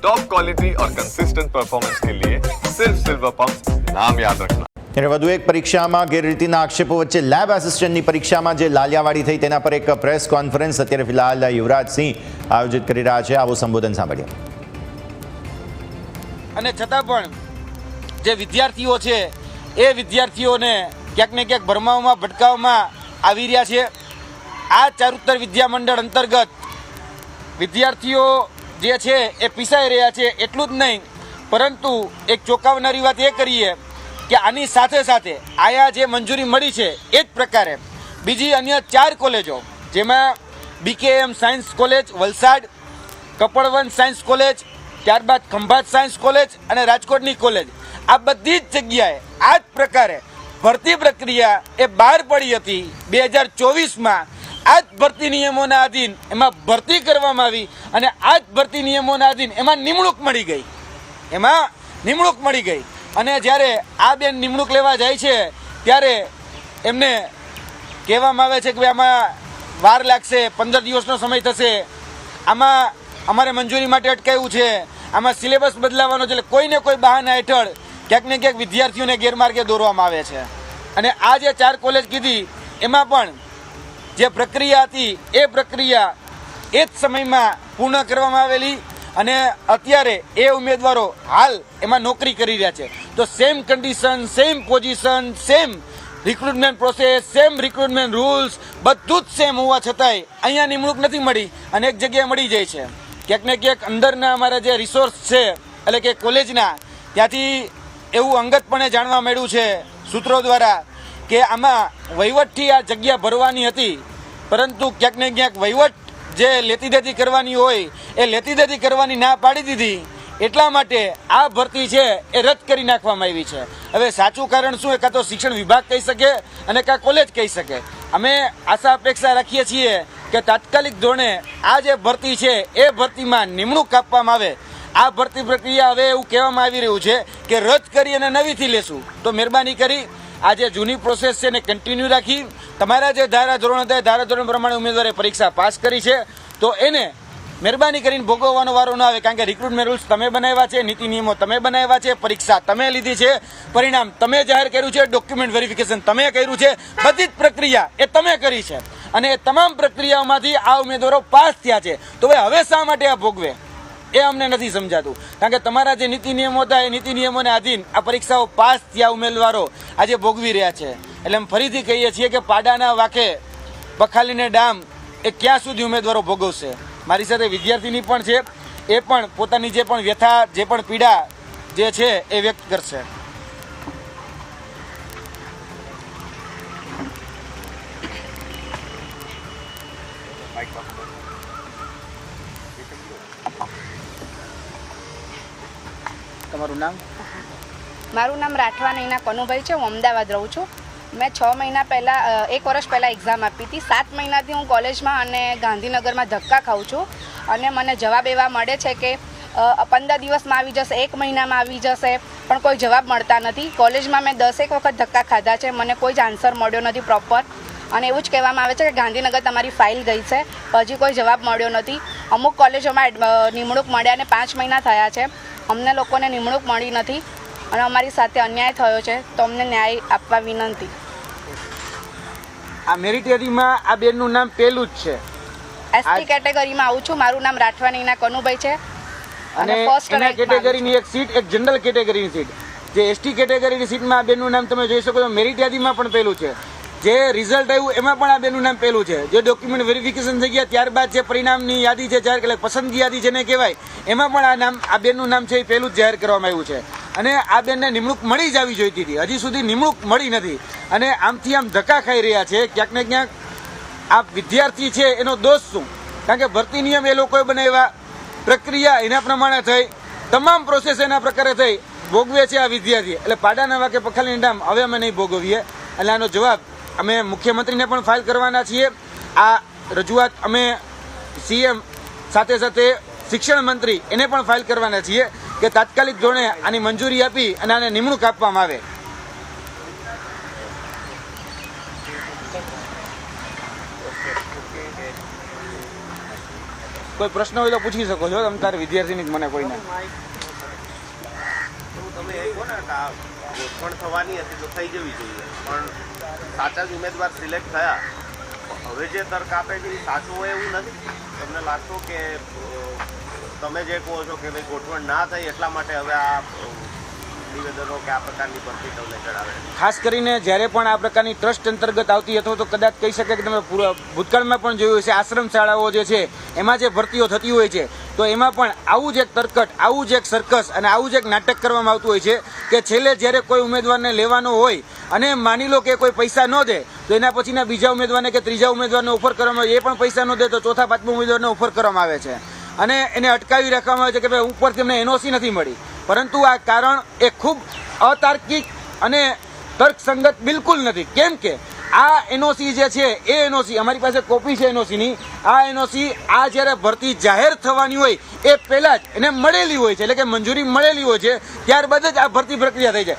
Top quality और consistent performance के लिए सिर्फ सिल्वर पंप नाम याद रखना ત્યારે વધુ એક પરીક્ષામાં ગેરરીતિના આક્ષેપો વચ્ચે લેબ આસિસ્ટન્ટની પરીક્ષામાં જે લાલિયાવાડી થઈ તેના પર એક પ્રેસ કોન્ફરન્સ અત્યારે ફિલહાલ યુવરાજસિંહ આયોજિત કરી રહ્યા છે આવું સંબોધન સાંભળીએ અને છતાં પણ જે વિદ્યાર્થીઓ છે એ વિદ્યાર્થીઓને ક્યાંક ને ક્યાંક ભરમાવમાં ભટકાવવામાં આવી રહ્યા છે આ ચારુત્તર વિદ્યા મંડળ અંતર્ગત વિદ્યાર્થીઓ જે છે એ પીસાઈ રહ્યા છે એટલું જ નહીં. પરંતુ એક ચોંકાવનારી વાત એ કરીએ કે આની સાથે સાથે આયા જે મંજૂરી મળી છે એ જ પ્રકારે બીજી અન્ય ચાર કોલેજો જેમાં BKM science college Valsad Kapadvanj science college ત્યારબાદ ખંભાત સાયન્સ કોલેજ અને રાજકોટની કોલેજ. આ બધી જ જગ્યાએ આ જ પ્રકારે ભરતી પ્રક્રિયા એ બહાર પડી હતી. બે હજાર ચોવીસમાં આ જ ભરતી નિયમોના આધીન એમાં ભરતી કરવામાં આવી અને આ જ ભરતી નિયમોના આધીન એમાં નિમણૂક મળી ગઈ. એમાં નિમણૂક મળી ગઈ. અને જ્યારે આ બેન નિમણૂક લેવા જાય છે, ત્યારે એમને કહેવામાં આવે છે કે ભાઈ, આમાં વાર લાગશે, પંદર દિવસનો સમય થશે. આમાં અમારે મંજૂરી માટે અટકાયું છે. આમાં સિલેબસ બદલાવાનો છે. એટલે કોઈને કોઈ બહાના હેઠળ ક્યાંક ને ક્યાંક વિદ્યાર્થીઓને ગેરમાર્ગે દોરવામાં આવે છે. અને આ જે ચાર કોલેજ કીધી, એમાં પણ જે પ્રક્રિયા હતી એ પ્રક્રિયા એ જ સમયમાં પૂર્ણ કરવામાં આવેલી અને અત્યારે એ ઉમેદવારો હાલ એમાં નોકરી કરી રહ્યા છે. તો same condition same position same recruitment process same recruitment rules બધું જ સેમ હોવા છતાંય અહીંયા નિમણૂક નથી મળી અને એક જગ્યાએ મળી જાય છે. ક્યાંક ને ક્યાંક અંદરના અમારા જે રિસોર્સ છે, એટલે કે કોલેજના ત્યાંથી એવું અંગતપણે જાણવા મળ્યું છે સૂત્રો દ્વારા કે આમાં વહીવટથી આ જગ્યા ભરવાની હતી, પરંતુ ક્યાંક ને ક્યાંક વહીવટ જે લેતી દેતી કરવાની હોય, એ લેતી દેતી કરવાની ના પાડી દીધી. એટલા માટે આ ભરતી છે એ રદ કરી નાખવામાં આવી છે. હવે સાચું કારણ શું? એ કાં તો શિક્ષણ વિભાગ કહી શકે અને કાં કોલેજ કહી શકે. અમે આશા અપેક્ષા રાખીએ છીએ કે તાત્કાલિક ધોરણે આ જે ભરતી છે, એ ભરતીમાં નિમણૂક આપવામાં આવે. આ ભરતી પ્રક્રિયા હવે એવું કહેવામાં આવી રહ્યું છે કે રદ કરી અને નવીથી લેશું. તો મહેરબાની કરી આ જે જૂની પ્રોસેસ છે એને કન્ટિન્યુ રાખી. તમારા જે ધારા ધોરણ હતા ધારાધોરણ પ્રમાણે ઉમેદવારે પરીક્ષા પાસ કરી છે. તો એને મહેરબાની કરીને ભોગવવાનો વારો ન આવે, કારણ કે રિક્રુટમેન્ટ રૂલ્સ તમે બનાવ્યા છે, નીતિ નિયમો તમે બનાવ્યા છે, પરીક્ષા તમે લીધી છે. પરિણામ તમે જાહેર કર્યું છે ડોક્યુમેન્ટ વેરિફિકેશન તમે કર્યું છે. બધી જ પ્રક્રિયા એ તમે કરી છે. અને એ તમામ પ્રક્રિયાઓમાંથી આ ઉમેદવારો પાસ થયા છે. તો હવે શા માટે આ ભોગવે? એ અમને નથી સમજાતું. કારણ કે તમારા જે નીતિ નિયમો હતા, એ નીતિ નિયમોને આધીન આ પરીક્ષાઓ પાસ થયા ઉમેદવારો આજે ભોગવી રહ્યા છે. એટલે અમે ફરીથી કહીએ છીએ કે પાડાના વાકે પખાલીને ડામ એ ક્યાં સુધી ઉમેદવારો ભોગવશે? મારી સાથે વિદ્યાર્થીની પણ છે. એ પણ પોતાની જે પણ વ્યથા, જે પણ પીડા જે છે એ વ્યક્ત કરશે. તમારું નામ? મારું નામ રાઠવા નૈના કનુભાઈ છે, હું અમદાવાદ રહું છું. મેં છ મહિના પહેલાં એક વર્ષ પહેલાં એક્ઝામ આપી હતી. સાત મહિનાથી હું કોલેજમાં અને ગાંધીનગરમાં ધક્કા ખાઉં છું. અને મને જવાબ એવા મળે છે કે પંદર દિવસમાં આવી જશે, એક મહિનામાં આવી જશે, પણ કોઈ જવાબ મળતા નથી. કોલેજમાં મેં દસેક વખત ધક્કા ખાધા છે, મને કોઈ જ આન્સર મળ્યો નથી પ્રોપર અને એવું જ કહેવામાં આવે છે કે ગાંધીનગર તમારી ફાઇલ ગઈ છે, હજી કોઈ જવાબ મળ્યો નથી. અમુક કોલેજોમાં નિમણૂક મળ્યા અને પાંચ મહિના થયા છે. અમને લોકોને નિમણૂક મળી નથી અને અમારી સાથે અન્યાય થયો છે તો અમને ન્યાય આપવા વિનંતી. આ મેરિટરીમાં આ બેનનું નામ પહેલું જ છે. એસટી કેટેગરીમાં આવું છું. મારું નામ રાઠવાનીના કનુભાઈ છે. અને ફર્સ્ટ એના કેટેગરીની એક સીટ એક જનરલ કેટેગરીની સીટ જે એસટી કેટેગરીની સીટમાં આ બેનનું નામ તમે જોઈ શકો છો. મેરિટ યાદીમાં પણ પહેલું છે. જે રિઝલ્ટ આવ્યું, એમાં પણ આ બેનું નામ પહેલું છે. જે ડોક્યુમેન્ટ વેરિફિકેશન થઈ ગયા, ત્યારબાદ જે પરિણામની યાદી છે, જાહેર એટલે પસંદગી યાદી જેને કહેવાય, એમાં પણ આ નામ, આ બેનનું નામ છે એ પહેલું જ જાહેર કરવામાં આવ્યું છે. અને આ બેનને નિમણૂક મળી જ આવી જોઈતી હતી. હજી સુધી નિમણૂક મળી નથી. અને આમથી આમ ધક્કા ખાઈ રહ્યા છે. ક્યાંક ને ક્યાંક આ વિદ્યાર્થી છે, એનો દોષ શું? કારણ કે ભરતી નિયમ એ લોકોએ બનાવ્યા, પ્રક્રિયા એના પ્રમાણે થઈ, તમામ પ્રોસેસ એના પ્રકારે થઈ. ભોગવે છે આ વિદ્યાર્થી. એટલે પાડાના વાકે પખાલી ડામ, હવે અમે નહીં ભોગવીએ. એટલે આનો જવાબ અમે મુખ્યમંત્રીને પણ ફાઇલ કરવાના છીએ. આ રજૂઆત અમે સીએમ સાથે સાથે શિક્ષણ મંત્રી એને પણ ફાઇલ કરવાના છીએ કે તાત્કાલિક ધોરણે આની મંજૂરી આપી અને આને નિમણૂક આપવામાં આવે. કોઈ પ્રશ્ન હોય તો પૂછી શકો છો. તમે તારે વિદ્યાર્થીની મને કોઈને તમે થવાની હતી તો થઈ જવી જોઈએ. પણ સાચા જ ઉમેદવાર સિલેક્ટ થયા. હવે જે તર્ક આપે છે એ સાચું હોય એવું નથી. તમને લાગતું કે તમે જે કહો છો કે ભાઈ ગોઠવણ ના થઈ એટલા માટે હવે આ નિવેદનો કે આ પ્રકારની ભરતી તમને ચડાવે ખાસ કરીને જ્યારે પણ આ પ્રકારની ટ્રસ્ટ અંતર્ગત આવતી અથવા તો કદાચ કહી શકાય કે તમે ભૂતકાળમાં પણ જોયું છે આશ્રમ શાળાઓ જે છે, એમાં જે ભરતીઓ થતી હોય છે તો એમાં પણ આવું જ એક તરકટ, આવું જ એક સર્કસ અને આવું જ એક નાટક કરવામાં આવતું હોય છે કે છેલ્લે જ્યારે કોઈ ઉમેદવારને લેવાનો હોય અને માની લો કે કોઈ પૈસા ન દે, તો એના પછીના બીજા ઉમેદવારને કે ત્રીજા ઉમેદવારને ઓફર કરવામાં આવે, એ પણ પૈસા ન દે, તો ચોથા, પાંચમા ઉમેદવારને ઓફર કરવામાં આવે છે. અને એને અટકાવી રાખવામાં આવે છે કે ભાઈ ઉપરથી એમને એનઓસી નથી મળી. પરંતુ આ કારણ એ ખૂબ અતાર્કિક અને તર્કસંગત બિલકુલ નથી. કેમ કે આ એનઓસી જે છે, એ એનઓસી, અમારી પાસે કોપી છે એનઓસીની. આ એનઓસી આ જ્યારે ભરતી જાહેર થવાની હોય, એ પહેલાં જ એને મળેલી હોય છે. એટલે કે મંજૂરી મળેલી હોય છે. ત્યારબાદ જ આ ભરતી પ્રક્રિયા થઈ જાય.